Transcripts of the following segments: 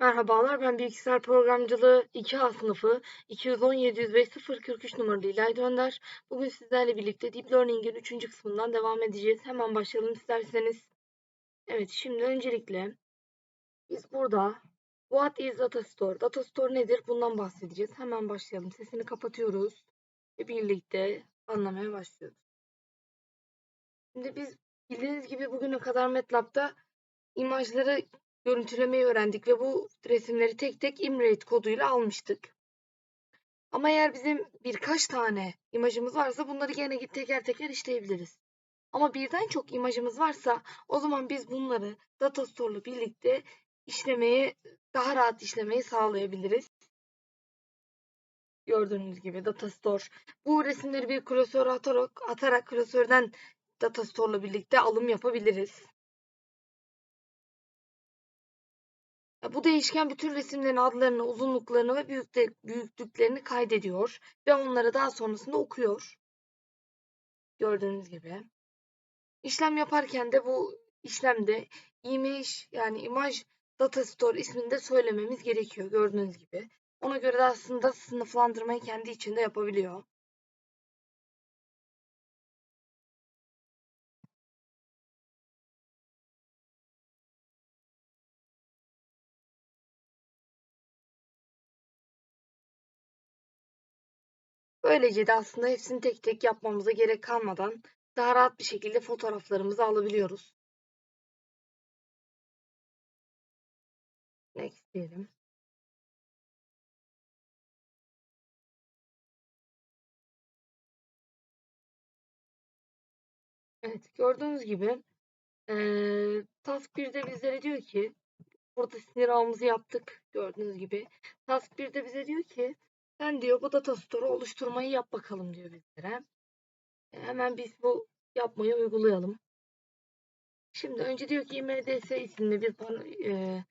Merhabalar, ben Bilgisayar Programcılığı 2A sınıfı 210-705-043 numaralı İlayda Önder. Bugün sizlerle birlikte Deep Learning'in 3. kısmından devam edeceğiz. Hemen başlayalım isterseniz. Evet, şimdi öncelikle biz burada What is Data Store? Data Store nedir? Bundan bahsedeceğiz. Hemen başlayalım. Sesini kapatıyoruz ve birlikte anlamaya başlıyoruz. Şimdi biz bildiğiniz gibi bugüne kadar MATLAB'da imajları görüntülemeyi öğrendik ve bu resimleri tek tek Imrate koduyla almıştık. Ama eğer bizim birkaç tane imajımız varsa bunları gene git teker teker işleyebiliriz. Ama birden çok imajımız varsa o zaman biz bunları data store'la birlikte işlemeyi daha rahat işlemeyi sağlayabiliriz. Gördüğünüz gibi data store. Bu resimleri bir klasöre atarak, atarak klasörden data store'la birlikte alım yapabiliriz. Bu değişken bütün resimlerin adlarını, uzunluklarını ve büyüklüklerini kaydediyor ve onları daha sonrasında okuyor. Gördüğünüz gibi. İşlem yaparken de bu işlemde image yani imaj data store ismini de söylememiz gerekiyor gördüğünüz gibi. Ona göre de aslında sınıflandırmayı kendi içinde yapabiliyor. Böylece de aslında hepsini tek tek yapmamıza gerek kalmadan daha rahat bir şekilde fotoğraflarımızı alabiliyoruz. Next diyelim. Evet gördüğünüz gibi ee, Task 1'de bizlere diyor ki burada sinir ağımızı yaptık gördüğünüz gibi. Task 1'de bize diyor ki sen diyor bu data store'u oluşturmayı yap bakalım diyor bizlere. E, hemen biz bu yapmayı uygulayalım. Şimdi önce diyor ki imds isimli bir e,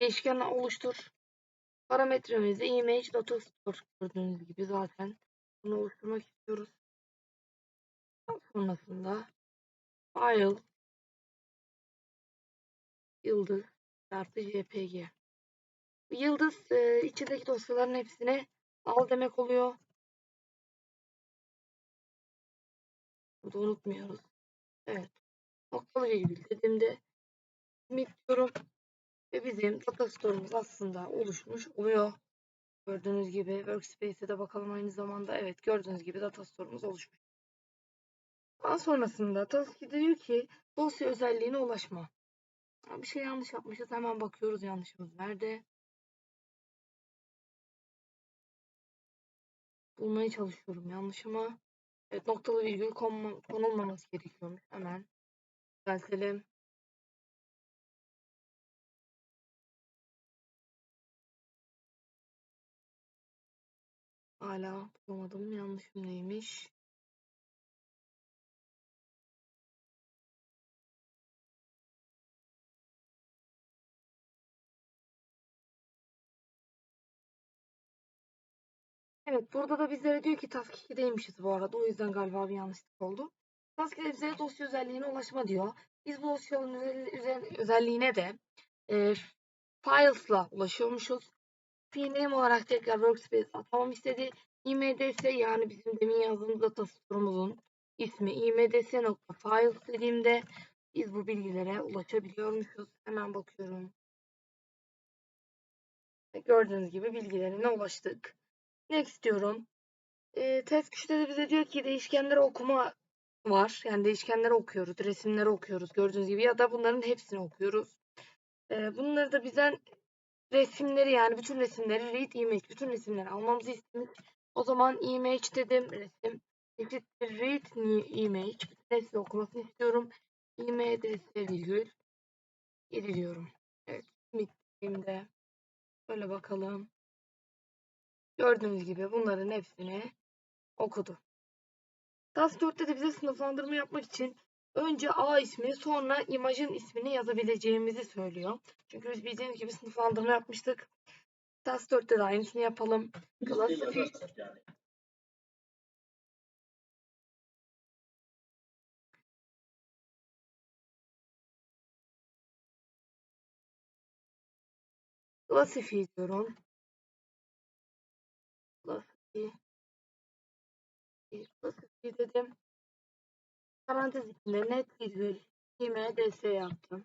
değişken oluştur. Parametremizde image data store gördüğünüz gibi zaten bunu oluşturmak istiyoruz. Sonrasında file yıldız artı jpg Yıldız e, içindeki dosyaların hepsine al demek oluyor. Burada unutmuyoruz. Evet. Noktalı virgül dediğimde commit diyorum. Ve bizim data store'umuz aslında oluşmuş oluyor. Gördüğünüz gibi workspace'e de bakalım aynı zamanda. Evet gördüğünüz gibi data store'umuz oluşmuş. Daha sonrasında task diyor ki dosya özelliğine ulaşma. Bir şey yanlış yapmışız. Hemen bakıyoruz yanlışımız nerede. Bulmaya çalışıyorum yanlışıma. Evet noktalı virgül konulmaması gerekiyormuş. Hemen düzeltelim. Hala bulamadım. Yanlışım neymiş? Evet burada da bizlere diyor ki task 2'deymişiz bu arada. O yüzden galiba bir yanlışlık oldu. Task 2'de bize dosya özelliğine ulaşma diyor. Biz bu dosyanın özelliğine de e, files'la ulaşıyormuşuz. Pname olarak tekrar workspace atamam istedi. imds yani bizim demin yazdığımız data store'umuzun ismi imds.files dediğimde biz bu bilgilere ulaşabiliyormuşuz. Hemen bakıyorum. Gördüğünüz gibi bilgilerine ulaştık. Next diyorum. E, test 3'te de bize diyor ki değişkenleri okuma var. Yani değişkenleri okuyoruz, resimleri okuyoruz gördüğünüz gibi ya da bunların hepsini okuyoruz. E, bunları da bizden resimleri yani bütün resimleri read image, bütün resimleri almamızı istemiş. O zaman image dedim resim. Eşittir read image. Resmi okumasını istiyorum. imds virgül 7 diyorum. Evet. Bittiğimde böyle bakalım. Gördüğünüz gibi bunların hepsini okudu. Task 4'te de bize sınıflandırma yapmak için önce A ismi sonra imajın ismini yazabileceğimizi söylüyor. Çünkü biz bildiğiniz gibi sınıflandırma yapmıştık. Task 4'te de aynısını yapalım. Classify Classify diyorum. Classify. Classify dedim. Parantez içinde net virgül IMDS yaptım.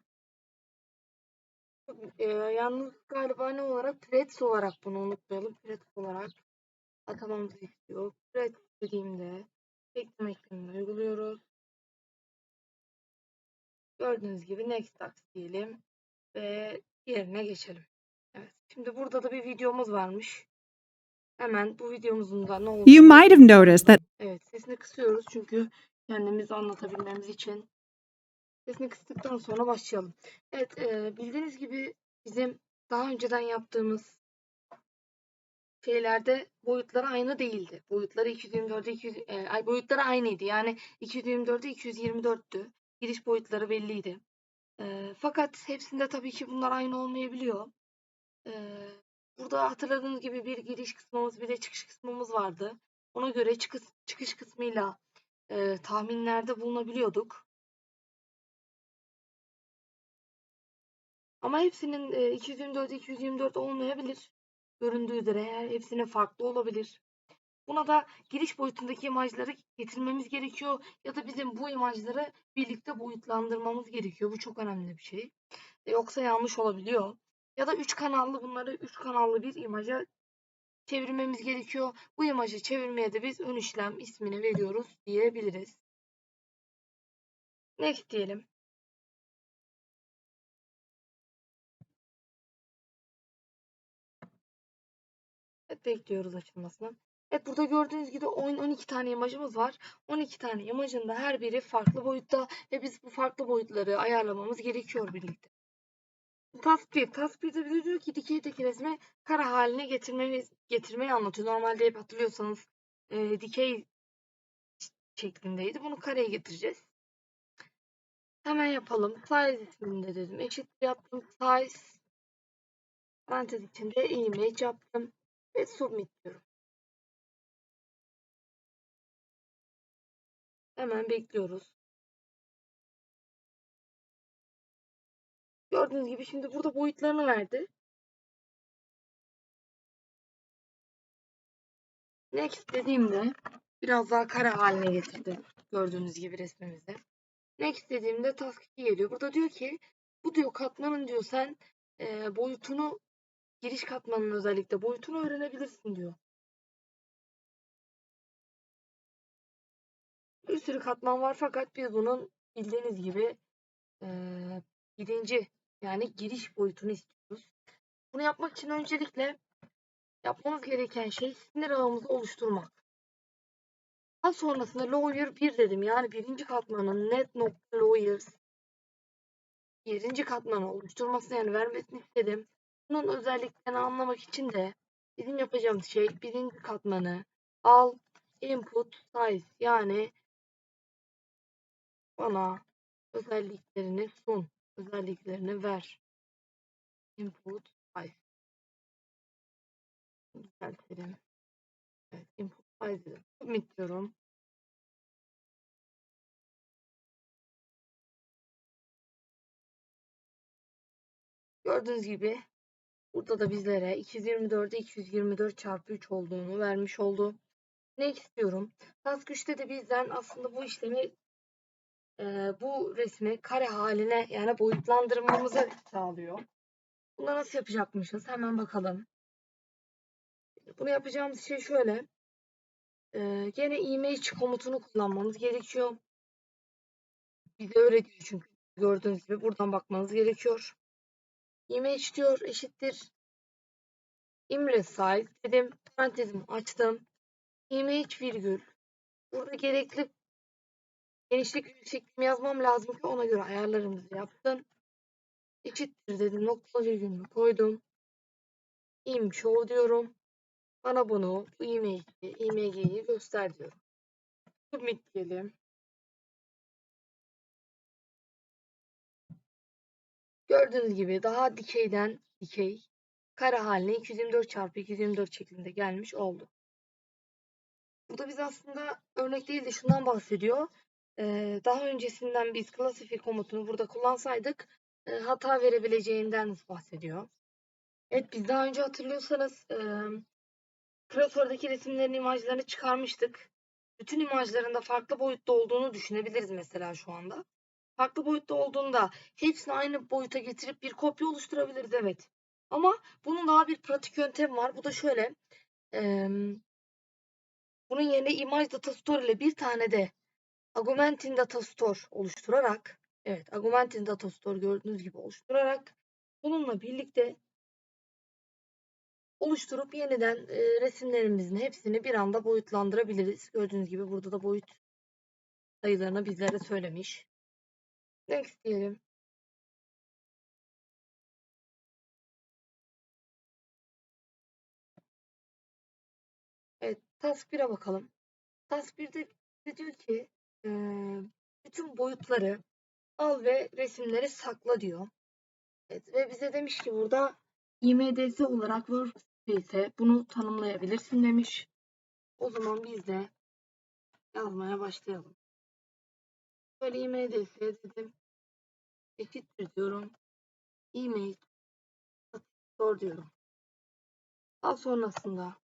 E, yalnız galiba ne olarak? Threads olarak bunu unutmayalım. Threads olarak atamamızı istiyor. Threads dediğimde eklem eklemini uyguluyoruz. Gördüğünüz gibi next task diyelim ve yerine geçelim. Evet. Şimdi burada da bir videomuz varmış. Hemen bu videomuzun da ne olduğunu You might have noticed that Evet, sesini kısıyoruz çünkü kendimizi anlatabilmemiz için. Sesini kıstıktan sonra başlayalım. Evet, e, bildiğiniz gibi bizim daha önceden yaptığımız şeylerde boyutları aynı değildi. Boyutları 224'e 200 e, ay boyutları aynıydı. Yani 224'e 224'tü. Giriş boyutları belliydi. E, fakat hepsinde tabii ki bunlar aynı olmayabiliyor. E, burada hatırladığınız gibi bir giriş kısmımız bir de çıkış kısmımız vardı. Ona göre çıkış, çıkış kısmıyla e, tahminlerde bulunabiliyorduk. Ama hepsinin e, 224 224 olmayabilir. Göründüğü üzere her hepsine farklı olabilir. Buna da giriş boyutundaki imajları getirmemiz gerekiyor ya da bizim bu imajları birlikte boyutlandırmamız gerekiyor. Bu çok önemli bir şey. E, Yoksa yanlış olabiliyor. Ya da üç kanallı bunları üç kanallı bir imaja çevirmemiz gerekiyor. Bu imajı çevirmeye de biz ön işlem ismini veriyoruz diyebiliriz. Next diyelim. Evet, bekliyoruz açılmasını. Evet burada gördüğünüz gibi 10 12 tane imajımız var. 12 tane imajın da her biri farklı boyutta ve biz bu farklı boyutları ayarlamamız gerekiyor birlikte. Task 1. Task 1'de bize diyor ki dikeydeki resmi kare haline getirmemiz, getirmeyi anlatıyor. Normalde hep hatırlıyorsanız e, dikey şeklindeydi. Bunu kareye getireceğiz. Hemen yapalım. Size isminde dedim. Eşittir yaptım. Size parantez içinde image yaptım. Ve submit diyorum. Hemen bekliyoruz. Gördüğünüz gibi şimdi burada boyutlarını verdi. Next dediğimde biraz daha kare haline getirdi. Gördüğünüz gibi resmimizde. Next dediğimde task 2 geliyor. Burada diyor ki bu diyor katmanın diyor sen e, boyutunu giriş katmanının özellikle boyutunu öğrenebilirsin diyor. Bir sürü katman var fakat biz bunun bildiğiniz gibi e, birinci yani giriş boyutunu istiyoruz. Bunu yapmak için öncelikle yapmamız gereken şey sinir ağımızı oluşturmak. Daha sonrasında layer 1 dedim. Yani birinci katmanın net nokta layers birinci katmanı oluşturmasını yani vermesini istedim. Bunun özelliklerini anlamak için de bizim yapacağımız şey birinci katmanı al input size yani bana özelliklerini sun. Özelliklerini ver. Input size. Düzeltelim. Evet, input size dedim. Diyorum. Gördüğünüz gibi burada da bizlere 224'e 224 çarpı 3 olduğunu vermiş oldu. Ne istiyorum? Task 3'te de bizden aslında bu işlemi e, bu resmi kare haline yani boyutlandırmamızı sağlıyor. Bunu nasıl yapacakmışız? Hemen bakalım. Bunu yapacağımız şey şöyle. E, gene image komutunu kullanmamız gerekiyor. Bize öyle diyor çünkü. Gördüğünüz gibi buradan bakmanız gerekiyor. Image diyor eşittir. Image size dedim. Parantezimi açtım. Image virgül. Burada gerekli genişlik yüksekliğimi yazmam lazım ki ona göre ayarlarımızı yaptım. Eşittir dedim. Nokta virgülünü koydum. Im show diyorum. Bana bunu bu img'yi, img'yi göster diyorum. Submit diyelim. Gördüğünüz gibi daha dikeyden dikey kare haline 224 çarpı 224 şeklinde gelmiş oldu. Burada biz aslında örnek değil de şundan bahsediyor. Daha öncesinden biz classify komutunu burada kullansaydık hata verebileceğinden bahsediyor. Evet biz daha önce hatırlıyorsanız klasördeki resimlerin imajlarını çıkarmıştık. Bütün imajlarında farklı boyutta olduğunu düşünebiliriz mesela şu anda. Farklı boyutta olduğunda hepsini aynı boyuta getirip bir kopya oluşturabiliriz evet. Ama bunun daha bir pratik yöntemi var. Bu da şöyle. E, bunun yerine imaj data store ile bir tane de Augmentin data store oluşturarak evet Augmentin data store gördüğünüz gibi oluşturarak bununla birlikte oluşturup yeniden e, resimlerimizin hepsini bir anda boyutlandırabiliriz. Gördüğünüz gibi burada da boyut sayılarını bizlere söylemiş. Next diyelim. Evet, task 1'e bakalım. Task 1'de bize diyor ki e, bütün boyutları al ve resimleri sakla diyor. Evet, ve bize demiş ki burada IMDS olarak Workspace'e bunu tanımlayabilirsin demiş. O zaman biz de yazmaya başlayalım. Böyle IMDS dedim. Eşittir diyorum. Image store diyorum. Daha sonrasında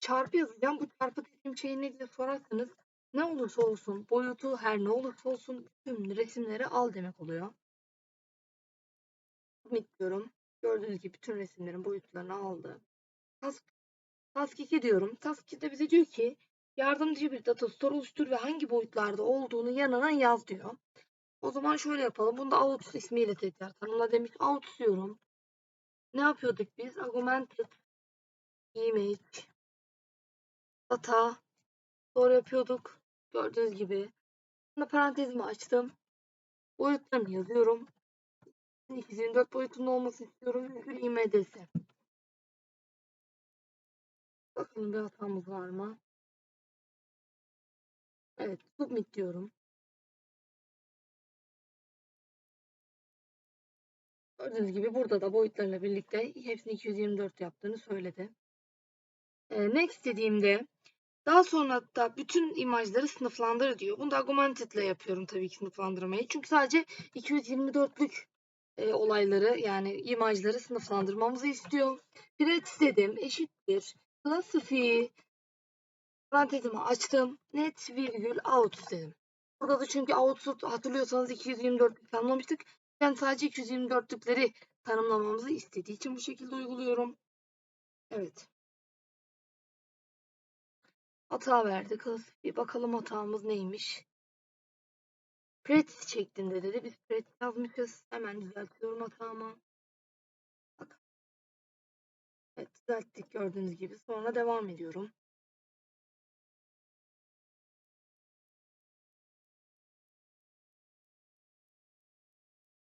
Çarpı yazacağım. Bu çarpı dediğim şey ne diye sorarsanız ne olursa olsun, boyutu her ne olursa olsun tüm resimleri al demek oluyor. Submit diyorum. Gördüğünüz gibi bütün resimlerin boyutlarını aldı. Task, task 2 diyorum. Task 2'de bize diyor ki yardımcı bir data store oluştur ve hangi boyutlarda olduğunu yanına yaz diyor. O zaman şöyle yapalım. Bunu da Autos ismiyle tekrar tanımla demiş. Autos diyorum. Ne yapıyorduk biz? Augmented image data store yapıyorduk. Gördüğünüz gibi. Şimdi parantezimi açtım. Boyutlarını yazıyorum. 224 boyutunda olmasını istiyorum. Virgül IMDS. Bakalım bir hatamız var mı? Evet. Submit diyorum. Gördüğünüz gibi burada da boyutlarla birlikte hepsini 224 yaptığını söyledi. Ee, next dediğimde daha sonra da bütün imajları sınıflandır diyor. Bunu da augmented ile yapıyorum tabii ki sınıflandırmayı. Çünkü sadece 224'lük e, olayları yani imajları sınıflandırmamızı istiyor. Pret dedim eşittir. Classify parantezimi açtım. Net virgül out dedim. Burada da çünkü out'u hatırlıyorsanız 224'lük tanımlamıştık. Ben sadece 224'lükleri tanımlamamızı istediği için bu şekilde uyguluyorum. Evet. Hata verdi kız. Bir bakalım hatamız neymiş. Practice şeklinde dedi. Biz practice yazmışız. Hemen düzeltiyorum hatamı. Bak. Evet düzelttik gördüğünüz gibi. Sonra devam ediyorum.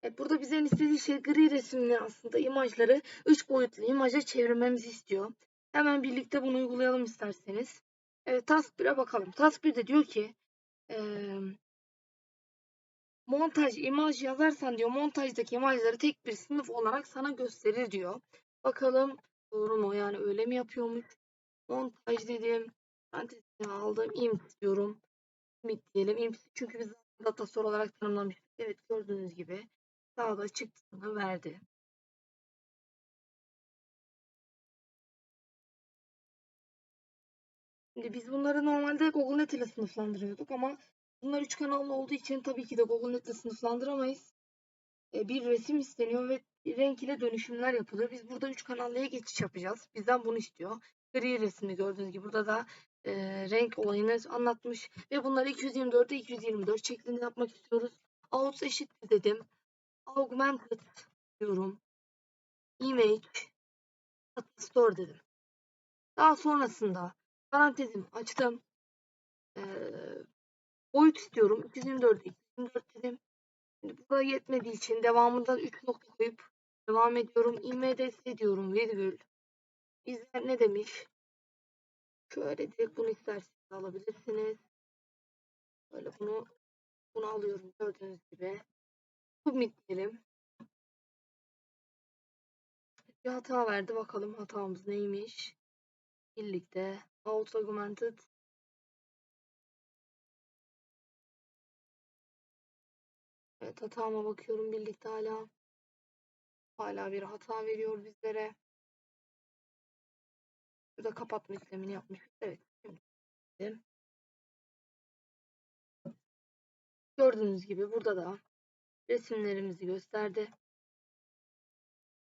Evet, burada bizden istediği şey gri resimli aslında imajları 3 boyutlu imaja çevirmemizi istiyor. Hemen birlikte bunu uygulayalım isterseniz. Evet, task 1'e bakalım. Task 1'de diyor ki ee, montaj imaj yazarsan diyor montajdaki imajları tek bir sınıf olarak sana gösterir diyor. Bakalım doğru mu? Yani öyle mi yapıyormuş? Montaj dedim. Parantezine aldım. imp diyorum. Imp diyelim. Imp çünkü biz data store olarak tanımlamıştık. Evet gördüğünüz gibi sağda çıktısını verdi. Şimdi biz bunları normalde GoogleNet ile sınıflandırıyorduk ama bunlar üç kanallı olduğu için tabii ki de GoogleNet ile sınıflandıramayız. E, bir resim isteniyor ve renk ile dönüşümler yapılıyor. Biz burada üç kanallıya geçiş yapacağız. Bizden bunu istiyor. Gri resmi gördüğünüz gibi burada da e, renk olayını anlatmış ve bunları 224'e 224 şeklinde yapmak istiyoruz. Out eşittir dedim. Augmented diyorum. Image store dedim. Daha sonrasında parantezim açtım. Ee, boyut istiyorum. 224 224 dedim. Şimdi burada yetmediği için devamında 3 nokta koyup devam ediyorum. IMDS diyorum virgül. Bizler ne demiş? Şöyle direkt bunu isterseniz alabilirsiniz. Böyle bunu bunu alıyorum gördüğünüz gibi. Submit diyelim. Bir hata verdi. Bakalım hatamız neymiş. Birlikte out augmented Evet hatama bakıyorum birlikte hala. Hala bir hata veriyor bizlere. Burada kapatma işlemini yapmış. Evet. Şimdi. Gördüğünüz gibi burada da resimlerimizi gösterdi.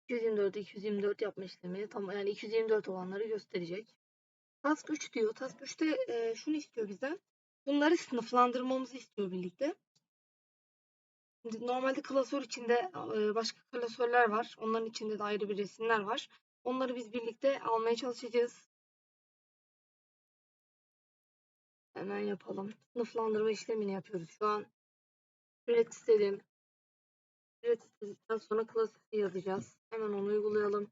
224 224 yapma işlemi tam yani 224 olanları gösterecek. Task 3 diyor. Task 3'te e, şunu istiyor bizden. Bunları sınıflandırmamızı istiyor birlikte. Şimdi normalde klasör içinde e, başka klasörler var. Onların içinde de ayrı bir resimler var. Onları biz birlikte almaya çalışacağız. Hemen yapalım. Sınıflandırma işlemini yapıyoruz şu an. Üret istedim. Üret istedikten sonra klasörü yazacağız. Hemen onu uygulayalım.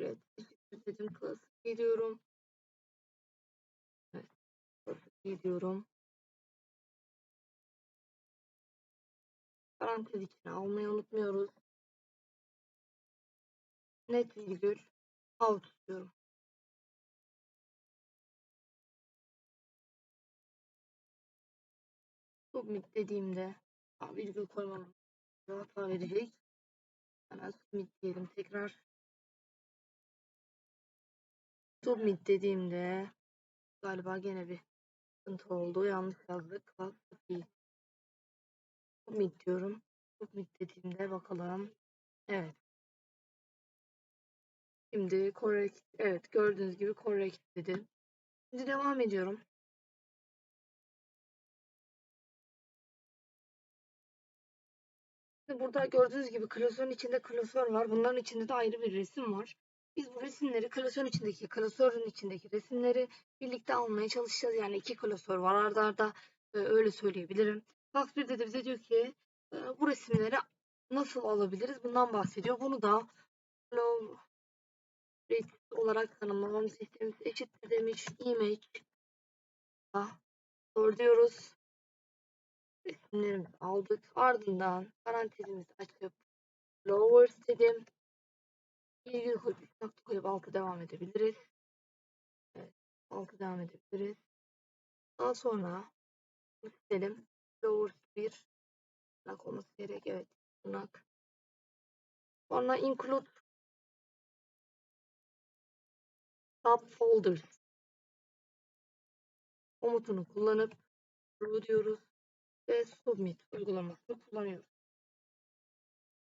Üret istedim. Klasör gidiyorum. Evet. Gidiyorum. Parantez içine almayı unutmuyoruz. Net virgül out diyorum. Submit dediğimde virgül koymam hata verecek. Hemen submit diyelim tekrar. Submit dediğimde galiba gene bir sıkıntı oldu. Yanlış yazdık. Bak, iyi. Submit diyorum. Submit dediğimde bakalım. Evet. Şimdi correct. Evet gördüğünüz gibi correct dedi. Şimdi devam ediyorum. Burada gördüğünüz gibi klasörün içinde klasör var. Bunların içinde de ayrı bir resim var. Biz bu resimleri klasörün içindeki, klasörün içindeki resimleri birlikte almaya çalışacağız. Yani iki klasör var arda arda. Ee, öyle söyleyebilirim. Task 1'de de bize diyor ki e, bu resimleri nasıl alabiliriz? Bundan bahsediyor. Bunu da flow rate olarak tanımlamamız sistemimiz eşittir demiş. Image Store diyoruz. Resimlerimizi aldık. Ardından parantezimizi açıp lowers dedim. Koyup üst nokta koyup altı devam edebiliriz. Evet, altı devam edebiliriz. Daha sonra istedim. Lowers 1 tırnak olması gerek. Evet. Tırnak. Sonra include subfolders komutunu kullanıp true diyoruz ve submit uygulamasını kullanıyoruz.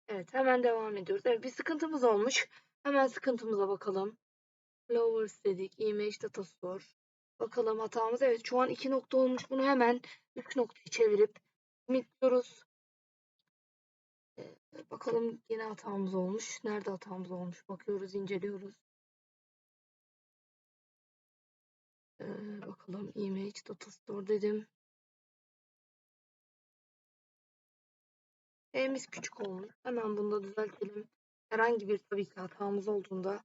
Evet hemen devam ediyoruz. Evet bir sıkıntımız olmuş. Hemen sıkıntımıza bakalım. Flowers dedik. Image data store. Bakalım hatamız. Evet şu an 2 nokta olmuş. Bunu hemen 3 noktayı çevirip diyoruz. Ee, bakalım yine hatamız olmuş. Nerede hatamız olmuş? Bakıyoruz, inceliyoruz. Ee, bakalım image data store dedim. E'miz küçük olmuş. Hemen bunu da düzeltelim. Herhangi bir tabii ki hatamız olduğunda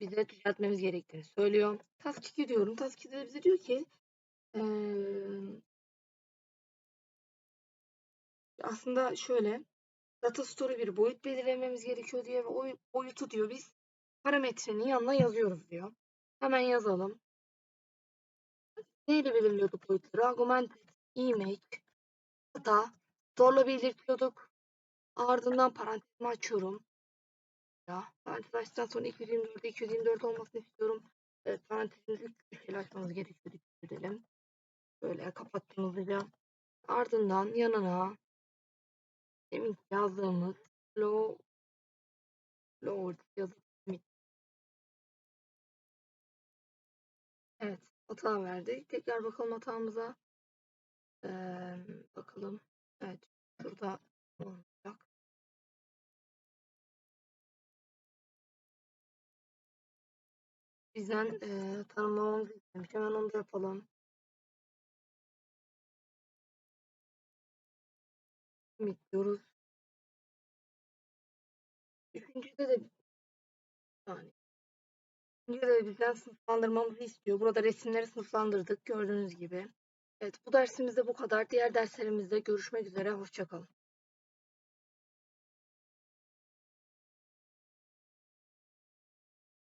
bize düzeltmemiz gerektiğini söylüyor. Task 2 diyorum. Task 2'de bize diyor ki ee, aslında şöyle data store'a bir boyut belirlememiz gerekiyor diye ve o boyutu diyor biz parametrenin yanına yazıyoruz diyor. Hemen yazalım. Neyle belirliyorduk boyutları? Augmented image data store'la belirtiyorduk. Ardından parantezimi açıyorum. Ya, parantez açtıktan sonra 224'e 224 olmasını istiyorum. Evet, parantezimizi 3 kere açmamız gerekiyor. Dikkat edelim. Böyle kapattım hızlıca. Ardından yanına demin yazdığımız flow load yazıp Evet, hata verdi. Tekrar bakalım hatamıza. Ee, bakalım. Bizden e, tanımlamamızı istemiş. Hemen onu da yapalım. Commit diyoruz. Üçüncüde de yani Üçüncüde de bizden sınıflandırmamızı istiyor. Burada resimleri sınıflandırdık gördüğünüz gibi. Evet bu dersimizde bu kadar. Diğer derslerimizde görüşmek üzere. Hoşçakalın.